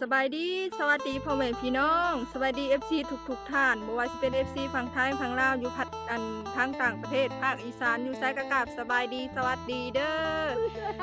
สบายดี สวัสดีพ่อแม่พี่น้อง สวัสดี FC ทุกทุกๆท่านบ่ว่าจะเป็น FC ฝั่งไทยฝั่งลาวอยู่พัดอันทางต่างประเทศภาคอีสานอยู่ไซกะกราบสบายดี สวัสดีเด้อ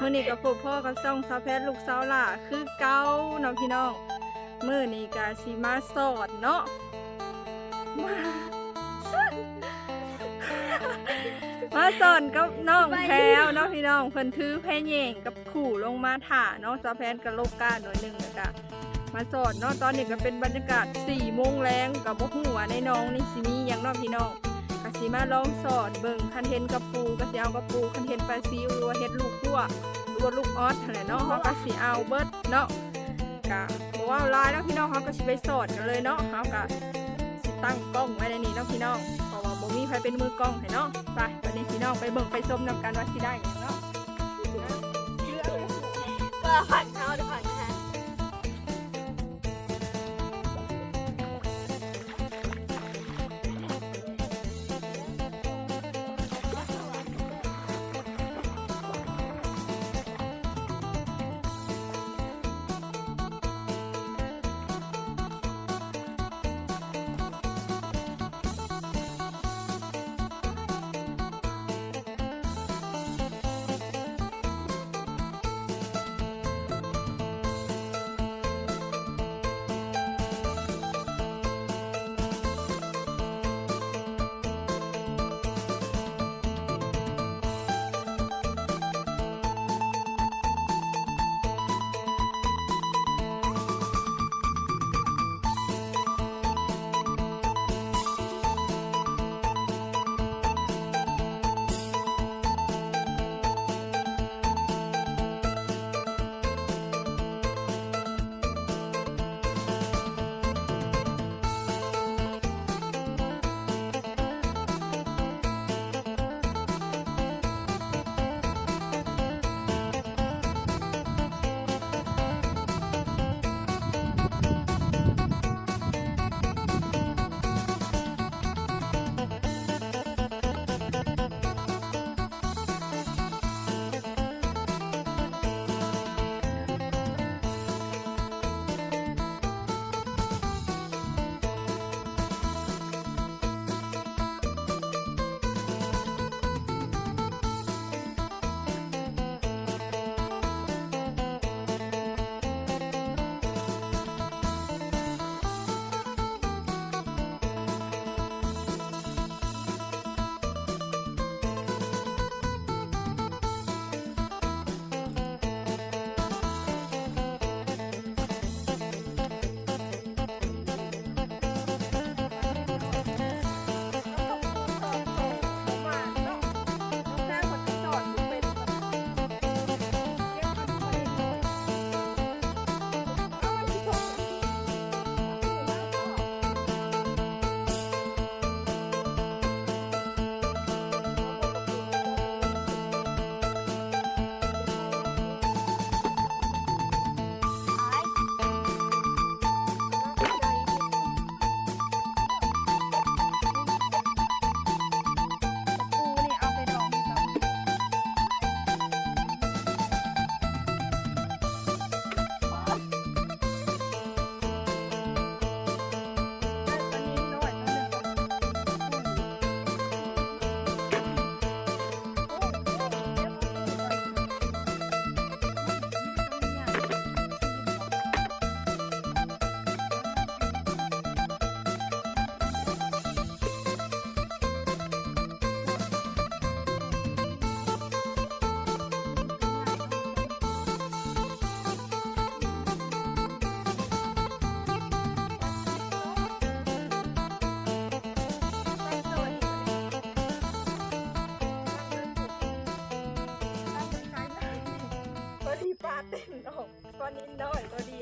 มื้อนี้ก็พบพ่อกับซ่องสาวแพทย์ลูกสาวหล่าคือเก่าเนาะพี่น้องมื้อนี้ก็สิมาสอนเนาะมามาสอนกับน้องแพรวเนาะพี่น้องเพิ่นถือแพร่แยงกับขู่ลงมาถ่าเนาะสาวแพทย์กับโลกาหน่อยหนึงแล้วก็ มาสอนเนาะตอนนี้ก็เป็นบรรยากาศ4โมงแรงกับบ่ฮู้ว่าในน้องนี่สิมีหยังเนาะพี่น้องก็สิมาลองสอนเบิ่งคันเห็นกับปูก็สิเอากับปูคันเห็นปลาซิวหรือว่าเฮ็ดลูกพั่วหรือว่าลูกออสนั่นแหละเนาะเฮาก็สิเอาเบิดเนาะก็บ่ว่าลายแล้วพี่น้องเฮาก็สิไปสอนกันเลยเนาะเฮาก็สิตั้งกล้องไว้ในนี้เนาะพี่น้องเพราะว่าบ่มีใครเป็นมือกล้องให้เนาะไปวันนี้พี่น้องไปเบิ่งไปชมนํกันว่าสิได้เนาะก็ผ่านเขาเดี๋ยวก่อน นิดน้อยตัวดี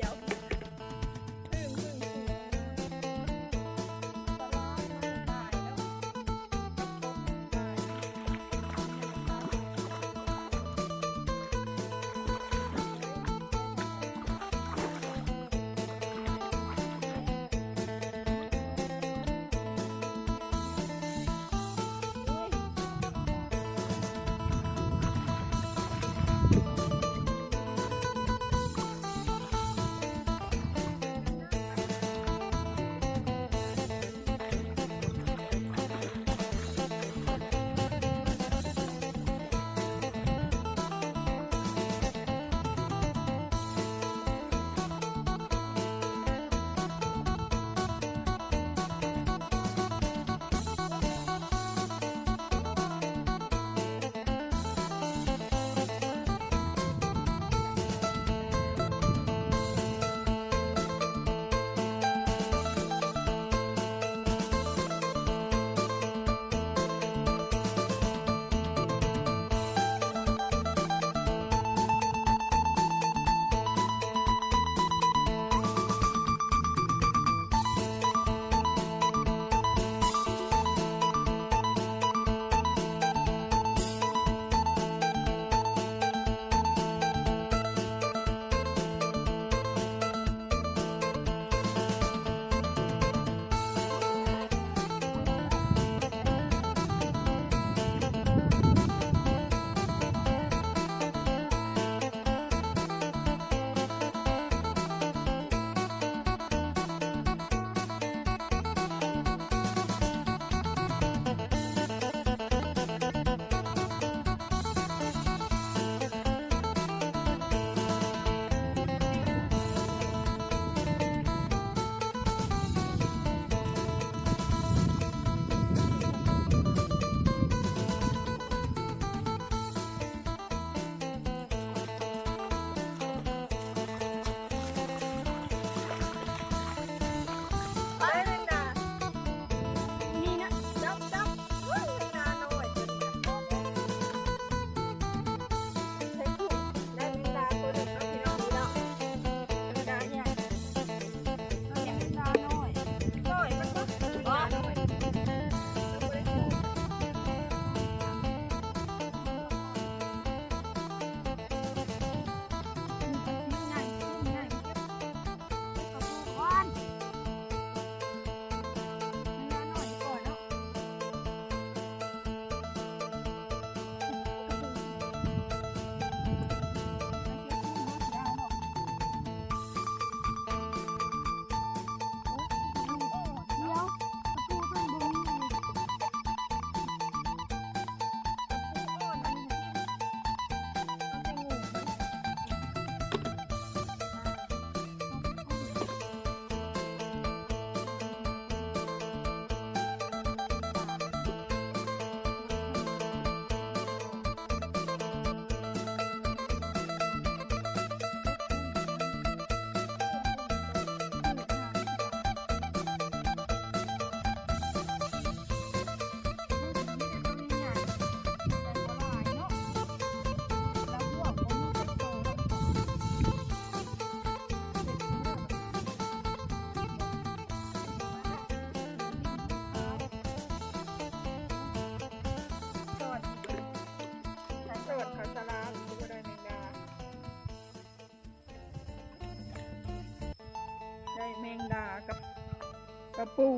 ระปู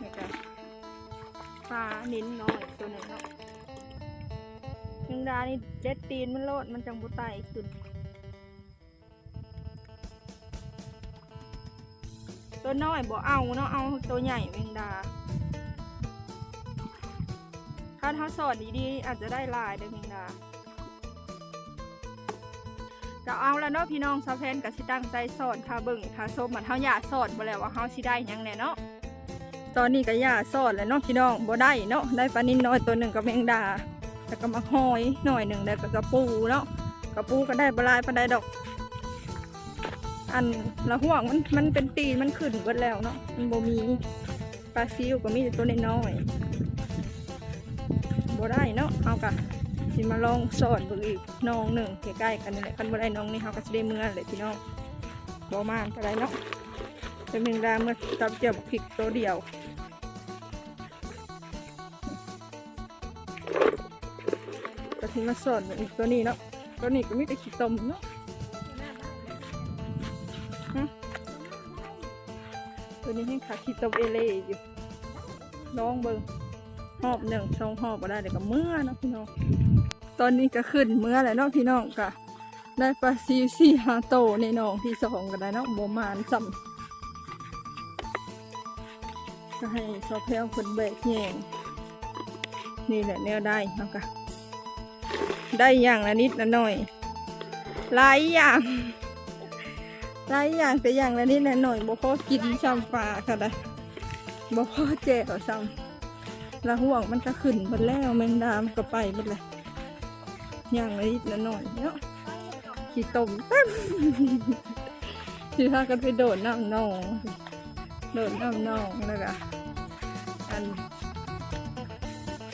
นี่ก็ปลานิ้นน้อยตัวหนึ่งเนาะแมงดานี่เด็ดตีนมันโลดมันจังบุไตขึ้นตัวน้อยบ่เอาเนาะเอาตัวใหญ่แมงดา ถ้าถ้าสอนดีๆอาจจะได้ลายเด้อแมงดา ก็เอาแล้วเนาะพี่น้องสะเพนกับสิตั้งใจสอนถ้าเบิ่งถ้าชมมันเฮาอยาสอนบ่แล้วว่าเฮาสิได้หยังแน่เนาะตอนนี้ก็อยาสอนแล้วเนาะพี่น้องบ่ได้เนาะได้ปลานินน้อยตัวหนึ่งกับแมงดาแล้วก็มาหอยหน่อยหนึ่งแล้วก็กระปูเนาะกระปูก็ได้บ่หลายปานใดดอก อันละห่วงมันมันเป็นตีนมันขึ้นเบิดแล้วเนาะมันบ่มีปลาซิวก็มีแต่ตัวน้อยๆบ่ได้เนาะเอากะ สิมาลองสอนเบิ่งอีกน้องหนึ่งใกล้ๆกันนี่แหละคันบ่ได้น้องนี่เฮาก็สิได้เมื่อเลยพี่น้องบ่มากก็ได้เนาะเป็นแมงดาเมื่อตับเจียวบักพริกตัวเดียวก็สิมาสอนอีกตัวนี้เนาะตัวนี้ก็มีแต่ขี้ตมเนาะตัวนี้ให้ขาคิดตบเอเล่อยู่ลองเบิ่งหอบหนึ่งสองหอบก็ได้เดี๋ยวก็เมื่อเนาะพี่น้อง ตอนนี้ก็ขึ้นเมื่อแล้วเนาะพี่น้องก็ได้ปลาซิวสี่ห้าโตในหนองที่สองก็ได้เนาะโบมานซ้ำก็ให้ชอแพลวคนเบกแยงนี่แหละแนวได้เนาะก็ได้อย่างละนิดละหน่อยหลายอย่างหลายอย่างแต่อย่างละนิดละหน่อยบ่พอกินซ้ำปลาค่ะได้บ่พอแจกซ้ำละห่วงมันก็ขึ้นหมดแล้วแมงดามก็ไปหมดเลย ย่างละนิดละหน่อยเนาะขี้ต้มเต็มที่พากันไปโดดน้ำนองโดดน้ำนองแล้วก็อัน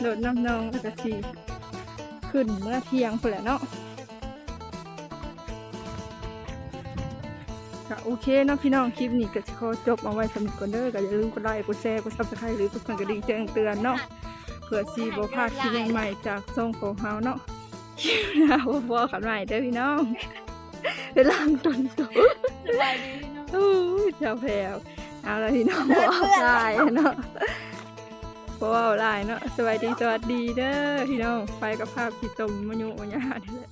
โดดน้ำนองแล้วก็สีขึ้นเมื่อเที่ยงพุ่นแหละเนาะก็โอเคนะพี่น้องคลิปนี้ก็จะขอจบเอาไว้สำหรับกันเด้อก็อย่าลืมกดไลค์กดแชร์กดซับสไครต์หรือกดสั่นกระดิ่งแจ้งเตือนเนาะเพื่อซีบพลาดคลิปใหม่ๆจากช่องของเฮาเนาะ คลิปหน้าบ่พอกันใหม่เด้อพี่น้องเวลาตนโตสบายดีพี่น้องอู้เจ้าแพรวเอาละพี่น้องบ่เอาลายเนาะบ่เอาลายเนาะสวัสดีสวัสดีเด้อพี่น้องไปกับภาพพี่ตมมะยุมะยานี่แหละ